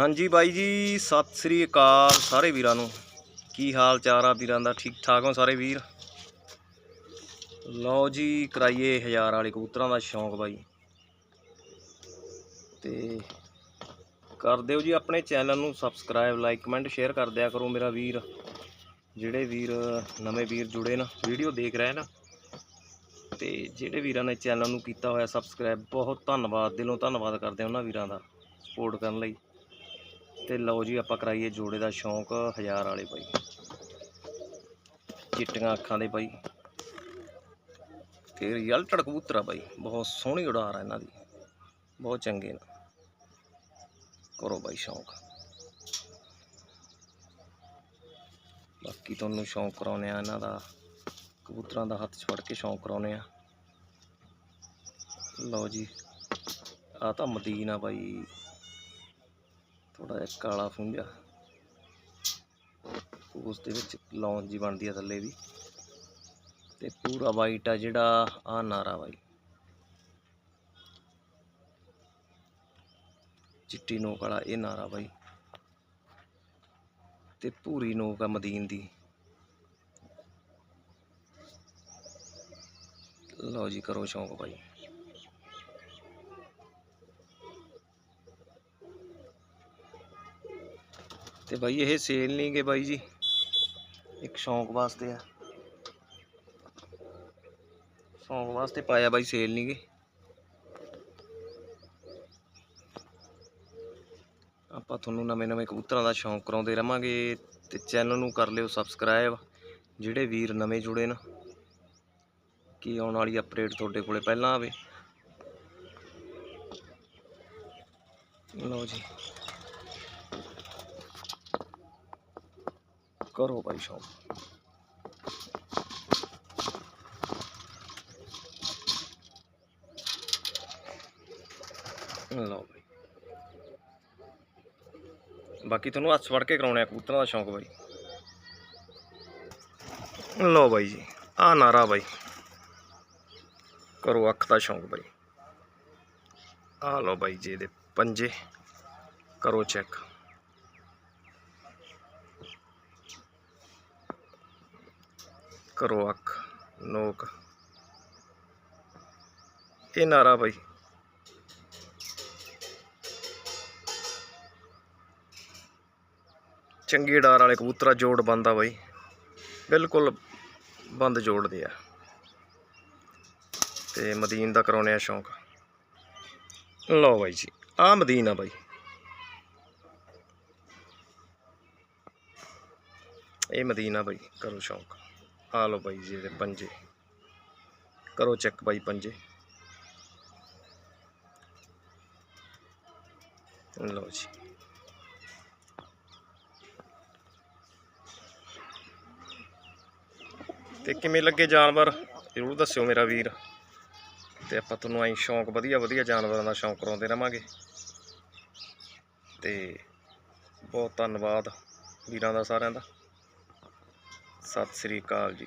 ਹਾਂਜੀ ਬਾਈ ਜੀ, ਸਤਿ ਸ੍ਰੀ ਅਕਾਲ ਸਾਰੇ ਵੀਰਾਂ ਨੂੰ। ਕੀ ਹਾਲ ਚਾਲ ਆ ਵੀਰਾਂ ਦਾ? ਠੀਕ ਠਾਕ ਹੋ ਸਾਰੇ ਵੀਰ? ਲਓ ਜੀ, ਕਰਾਈਏ ਹਜ਼ਾਰ ਵਾਲੇ ਕਬੂਤਰਾਂ ਦਾ ਸ਼ੌਂਕ ਬਾਈ। ਤੇ ਕਰ ਦਿਓ ਜੀ ਆਪਣੇ ਚੈਨਲ ਨੂੰ ਸਬਸਕ੍ਰਾਈਬ, ਲਾਈਕ, ਕਮੈਂਟ, ਸ਼ੇਅਰ ਕਰ ਦਿਆ ਕਰੋ ਮੇਰਾ ਵੀਰ। ਜਿਹੜੇ ਵੀਰ, ਨਵੇਂ ਵੀਰ ਜੁੜੇ ਨਾ, ਵੀਡੀਓ ਦੇਖ ਰਹੇ ਨਾ, ਤੇ ਜਿਹੜੇ ਵੀਰਾਂ ਨੇ ਚੈਨਲ ਨੂੰ ਕੀਤਾ ਹੋਇਆ ਸਬਸਕ੍ਰਾਈਬ, ਬਹੁਤ ਧੰਨਵਾਦ, ਦਿਲੋਂ ਧੰਨਵਾਦ ਕਰਦੇ ਉਹਨਾਂ ਵੀਰਾਂ ਦਾ, ਸਪੋਰਟ ਕਰਨ ਲਈ। ਤੇ ਲਓ ਜੀ ਆਪਾਂ ਕਰਾਈਏ ਜੋੜੇ ਦਾ ਸ਼ੌਂਕ, ਹਜ਼ਾਰ ਵਾਲੇ ਬਾਈ। ਚਿੱਟੀਆਂ ਅੱਖਾਂ ਦੇ ਬਾਈ। ਤੇ ਰਿਜ਼ਲਟਡ ਕਬੂਤਰ ਆ ਬਾਈ, ਬਹੁਤ ਸੋਹਣੀ ਉਡਾਰ ਆ ਇਹਨਾਂ ਦੀ। ਬਹੁਤ ਚੰਗੇ ਨੇ। ਕਰੋ ਬਾਈ ਸ਼ੌਂਕ। ਬਾਕੀ ਤੁਹਾਨੂੰ ਸ਼ੌਂਕ ਕਰਾਉਨੇ ਆ ਇਹਨਾਂ ਦਾ। ਕਬੂਤਰਾਂ ਦਾ ਹੱਥ 'ਚ ਕੇ ਸ਼ੌਂਕ ਕਰਾਉਨੇ ਆ। ਲਓ ਜੀ ਆ ਤਾਂ ਮਦੀਨਾ ਬਾਈ। ਥੋੜਾ ਜਿਹਾ ਕਾਲਾ ਫੁੰਜਾ ਉਸ ਦੇ ਵਿੱਚ ਲੌਂਜ ਜੀ ਬਣਦੀ ਆ ਥੱਲੇ ਵੀ ਤੇ ਪੂਰਾ ਵਾਈਟ ਆ ਜਿਹੜਾ ਆ ਨਾਰਾ ਬਾਈ। ਚਿੱਟੀ ਨੋਕ ਵਾਲਾ ਇਹ ਨਾਰਾ ਬਾਈ। ਤੇ ਪੂਰੀ ਨੋਕ ਆ ਮਦੀਨ ਦੀ। ਲਓ ਜੀ ਕਰੋ ਸ਼ੌਂਕ ਬਾਈ। ਤੇ ਬਾਈ ਇਹ ਸੇਲ ਨਹੀਂ ਗੇ ਬਾਈ ਜੀ। ਇੱਕ ਸ਼ੌਂਕ ਵਾਸਤੇ ਆ। ਸ਼ੌਂਕ ਵਾਸਤੇ ਪਾਇਆ ਬਾਈ ਸੇਲ ਨਹੀਂ ਗੇ। ਆਪਾਂ ਤੁਹਾਨੂੰ ਨਵੇਂ ਨਵੇਂ ਕਬੂਤਰਾਂ ਦਾ ਸ਼ੌਂਕ ਕਰਾਉਂਦੇ ਰਵਾਂਗੇ ਤੇ ਚੈਨਲ ਨੂੰ ਕਰ ਲਿਓ ਸਬਸਕ੍ਰਾਈਬ ਜਿਹੜੇ ਵੀਰ ਨਵੇਂ ਜੁੜੇ ਨਾ, ਕੀ ਆਉਣ ਵਾਲੀ ਅਪਡੇਟ ਤੁਹਾਡੇ ਕੋਲੇ ਪਹਿਲਾਂ ਆਵੇ। ਲਓ ਜੀ। ਕਰੋ ਭਾਈ ਸ਼ੌਂਕ ਲਓ ਭਾਈ। ਬਾਕੀ ਤੁਹਾਨੂੰ ਹੱਥ ਫੜ ਕੇ ਕਰਾਉਣੇ ਆ ਕਬੂਤਰਾਂ ਦਾ ਸ਼ੌਂਕ ਬਾਈ। ਲਓ ਬਾਈ ਜੀ, ਆ ਨਾਰਾ ਬਾਈ। ਕਰੋ ਅੱਖ ਦਾ ਸ਼ੌਂਕ ਬਾਈ। ਆ ਲਓ ਬਾਈ ਜੀ ਇਹਦੇ ਪੰਜੇ। ਕਰੋ ਚੈੱਕ। ਕਰੋ ਅੱਖ, ਨੋਕ। ਇਹ ਨਾਰਾ ਬਾਈ। ਚੰਗੀ ਡਾਰ ਵਾਲੇ ਕਬੂਤਰਾ ਜੋੜ ਬੰਦਾ ਬਾਈ। ਬਿਲਕੁਲ ਬੰਦ ਜੋੜਦੇ ਆ। ਤੇ ਮਦੀਨ ਦਾ ਕਰਾਉਣੇ ਆ ਸ਼ੌਂਕ। ਲਓ ਬਾਈ ਜੀ ਆ ਮਦੀਨ ਆ ਬਾਈ। ਇਹ ਮਦੀਨਾ ਬਾਈ, ਕਰੋ ਸ਼ੌਂਕ। ਆ ਲਓ ਬਾਈ ਜੀ ਇਹਦੇ ਪੰਜੇ। ਕਰੋ ਚੈੱਕ ਬਾਈ ਪੰਜੇ। ਲਓ ਜੀ। ਤੇ ਕਿਵੇਂ ਲੱਗੇ ਜਾਨਵਰ? ਜ਼ਰੂਰ ਦੱਸਿਓ ਮੇਰਾ ਵੀਰ। ਤੇ ਆਪਾਂ ਤੁਹਾਨੂੰ ਐਂ ਸ਼ੌਂਕ, ਵਧੀਆ ਵਧੀਆ ਜਾਨਵਰਾਂ ਦਾ ਸ਼ੌਂਕ ਕਰਾਉਂਦੇ ਰਵਾਂਗੇ। ਤੇ ਬਹੁਤ ਧੰਨਵਾਦ ਵੀਰਾਂ ਦਾ ਸਾਰਿਆਂ ਦਾ। ਸਤਿ ਸ੍ਰੀ ਅਕਾਲ ਜੀ।